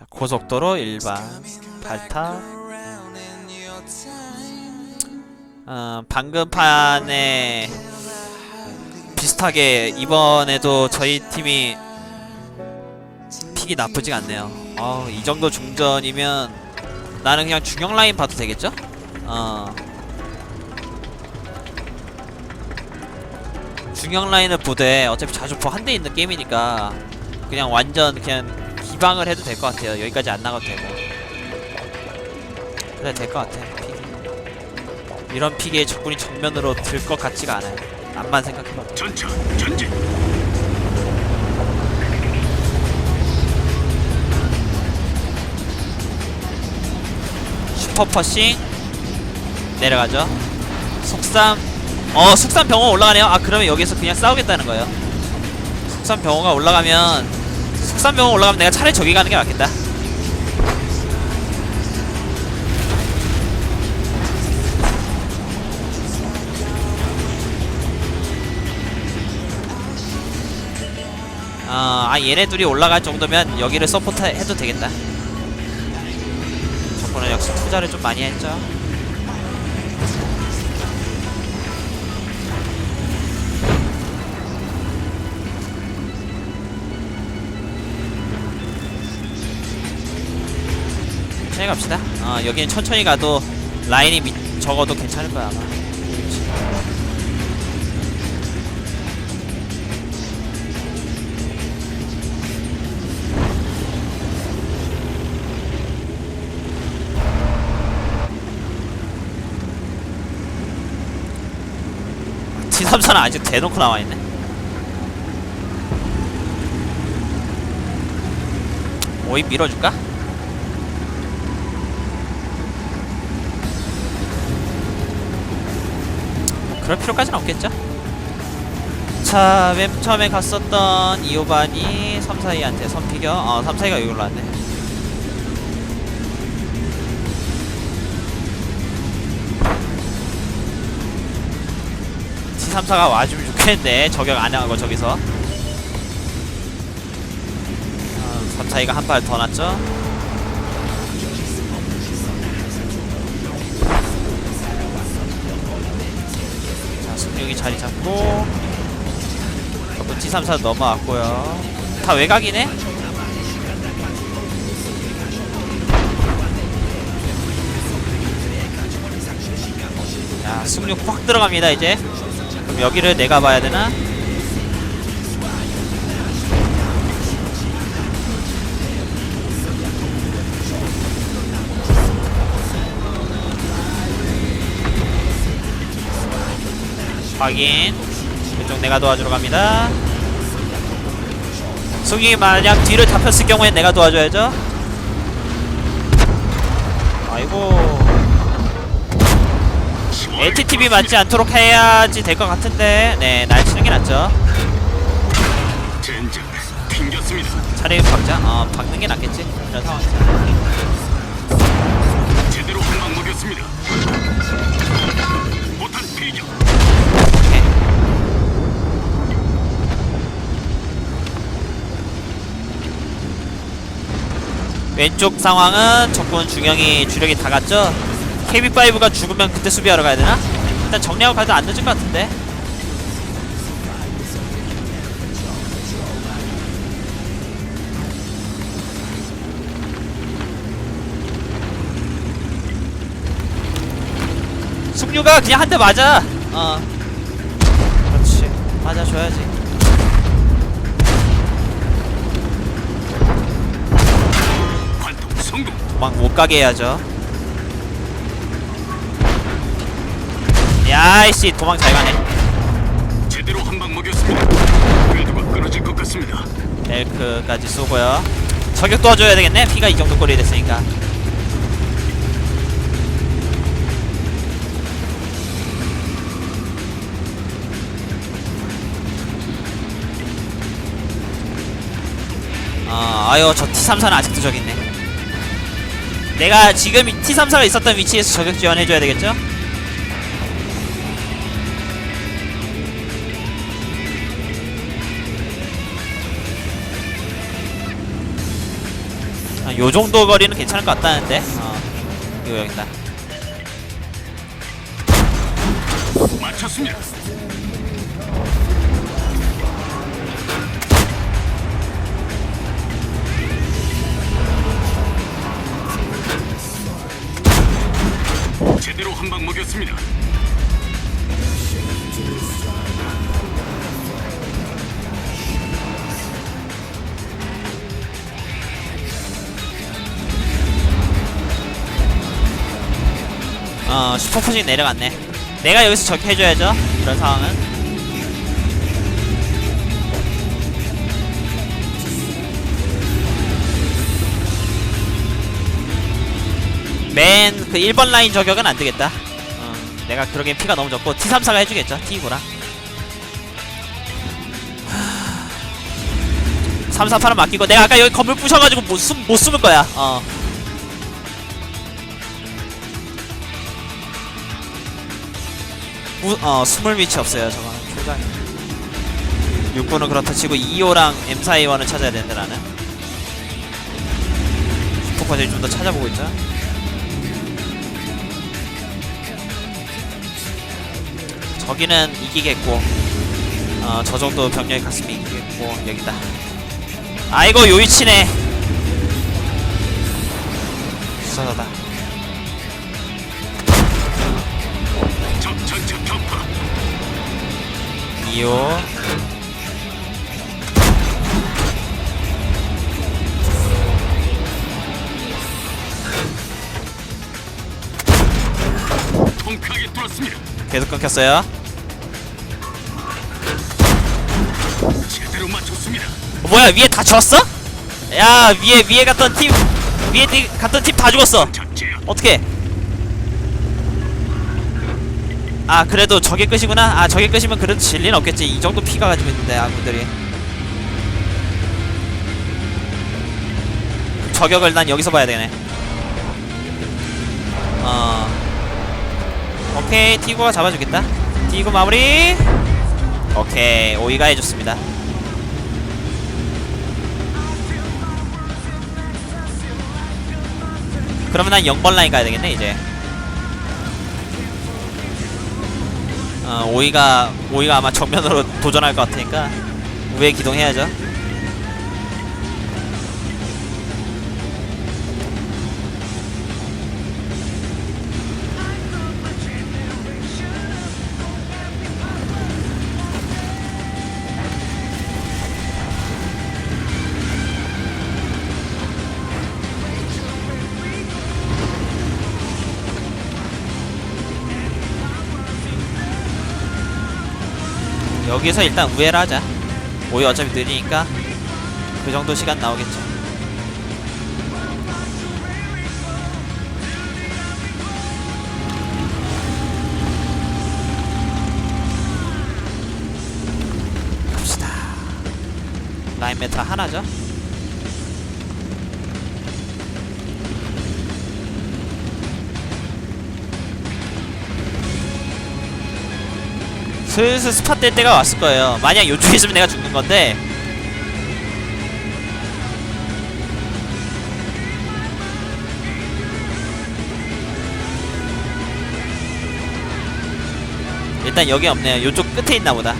자, 고속도로 일반 발타. 어, 방금 판에 비슷하게 이번에도 저희 팀이 픽이 나쁘지가 않네요. 어, 이 정도 중전이면 나는 그냥 중형 라인 봐도 되겠죠? 어. 중형 라인을 보되 어차피 자주포 한 대 있는 게임이니까 그냥 완전 그냥 기방을 해도 될 것 같아요. 여기까지 안 나가도 되고. 그래 될 것 같아. 픽이. 이런 픽에 적군이 정면으로 들 것 같지가 않아요. 암만 생각해봐도. 전차 전진 슈퍼 퍼싱 내려가죠. 속삼 어 속삼 병원 올라가네요. 아 그러면 여기서 그냥 싸우겠다는 거예요. 속삼 병원가 올라가면 속삼 병원 올라가면 내가 차라리 저기 가는 게 맞겠다. 어, 아 얘네 둘이 올라갈 정도면 여기를 서포트 해도 되겠다. 저번에 역시 투자를 좀 많이 했죠. 천천히 갑시다. 어, 여기는 천천히 가도 라인이 밑, 적어도 괜찮을 거야 아마. T34는 아직 대놓고 나와있네 오이 밀어줄까? 그럴 필요까지는 없겠죠? 자, 맨 처음에 갔었던 이오반이 3사이한테 선피겨 어, 3사이가 여기로 왔네 T34가 와주면 좋겠는데 저격 안 하고 저기서 어, 3사이가 한 발 더 났죠? 자, 승력이 자리 잡고 또 T34 넘어왔고요 다 외곽이네? 자, 승력 확 들어갑니다 이제 그럼 여기를 내가 봐야 되나? 확인. 이쪽 내가 도와주러 갑니다. 승이 만약 뒤를 잡혔을 경우엔 내가 도와줘야죠. 아이고. LTTV 맞지 않도록 해야지 될 것 같은데. 네 날치는 게 낫죠. 차라리 박자? 어 박는 게 낫겠지. 이런 상황에서 왼쪽 상황은 적군 중형이 주력이 다 갔죠? KB5가 죽으면 그때 수비하러 가야 되나? 일단 정리하고 가도 안 늦을 것 같은데. 숙류가 그냥 한 대 맞아. 어. 그렇지. 맞아줘야지 도망 못 가게 해야죠. 야이씨 도망 잘 가네. 제대로 한 방 먹였습니다 궤도가 끊어질 것 같습니다 벨크까지 쏘고요. 저격 도와줘야 되겠네. 피가 이 정도 꼴이 됐으니까. 아, 아유 저 T34는 아직도 저기 있네. 내가 지금 이 T34가 있었던 위치에서 저격 지원해줘야 되겠죠? 아, 요 정도 거리는 괜찮을 것 같다는데 어 이거 여기다 맞췄습니다. 한 방 먹였습니다. 어 슈퍼포징 내려갔네 내가 여기서 저기 해줘야죠 이런 상황은 맨 그 1번 라인 저격은 안 되겠다 어, 내가 그러기엔 피가 너무 적고 T34가 해주겠죠 T2라 348은 맡기고 내가 아까 여기 건물 부셔가지고 못, 숨, 못 숨을 거야 어 우, 어, 숨을 위치 없어요, 저거는. 초장이. 6분은 그렇다 치고 2호랑 M4A1을 찾아야 되는데 나는. 슈퍼커즈 좀더 찾아보고 있죠. 저기는 이기겠고, 어, 저 정도 병력이 갔으면 이기겠고, 여기다. 아이고, 요이치네. 수사다. 적 전차 격파. 2호. 통쾌하게 뚫었습니다. 계속 끊겼어요. 뭐야 위에 다 졌어? 야 위에 위에 갔던 팀 위에 띠- 갔던 팀 다 죽었어. 어떻게? 아 그래도 저게 끝이구나. 아 저게 끝이면 그래도 질 리는 없겠지. 이 정도 피가 가지고 있는데 아군들이. 저격을 난 여기서 봐야 되네. 어. 오케이 티고가 잡아주겠다. 티고 마무리. 오케이 오이가 해줬습니다. 그러면 난 0번 라인 가야 되겠네 이제. 어, 오이가 오이가 아마 정면으로 도전할 것 같으니까 우회 기동해야죠 여기서 일단 우회를 하자. 오이 어차피 느리니까 그 정도 시간 나오겠죠. 갑시다. 라인 메타 하나죠 슬슬 스팟 될 때가 왔을 거예요. 만약 요쪽에 있으면 내가 죽는 건데. 일단 여기 없네요. 요쪽 끝에 있나 보다.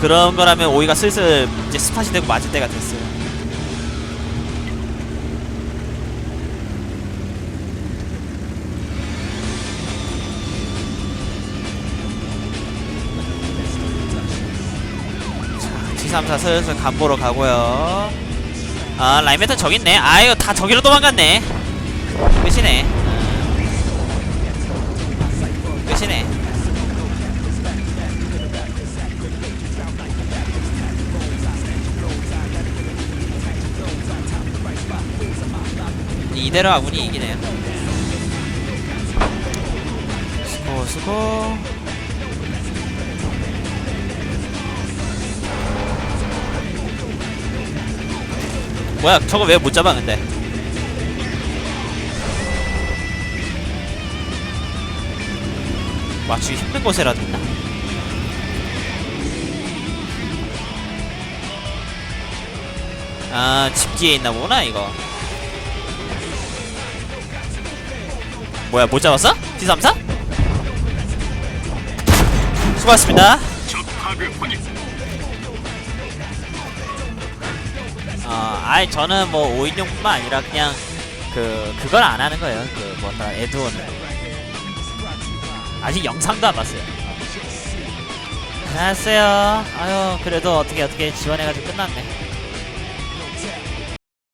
그런 거라면 오이가 슬슬 이제 스팟이 되고 맞을 때가 됐어요. T34 슬슬 간보러 가고요. 아 라이메터 저기 있네. 아유 다 저기로 도망갔네. 끝이네. 어. 끝이네. 이대로 아군이 이기네요. 수고 수고. 뭐야 저거 왜 못 잡아 근데 맞추기 힘든 곳에라도 있나? 아, 집 뒤에 있나 보구나, 이거. 뭐야, 못 잡았어? D34? 수고하셨습니다. 아이, 저는 뭐 5인용뿐만 아니라 그냥 그, 그걸 안 하는 거예요. 그, 뭐더라, 에드원을. 아직 영상도 안 봤어요. 안녕하세요. 아유, 그래도 어떻게 어떻게 지원해가지고 끝났네.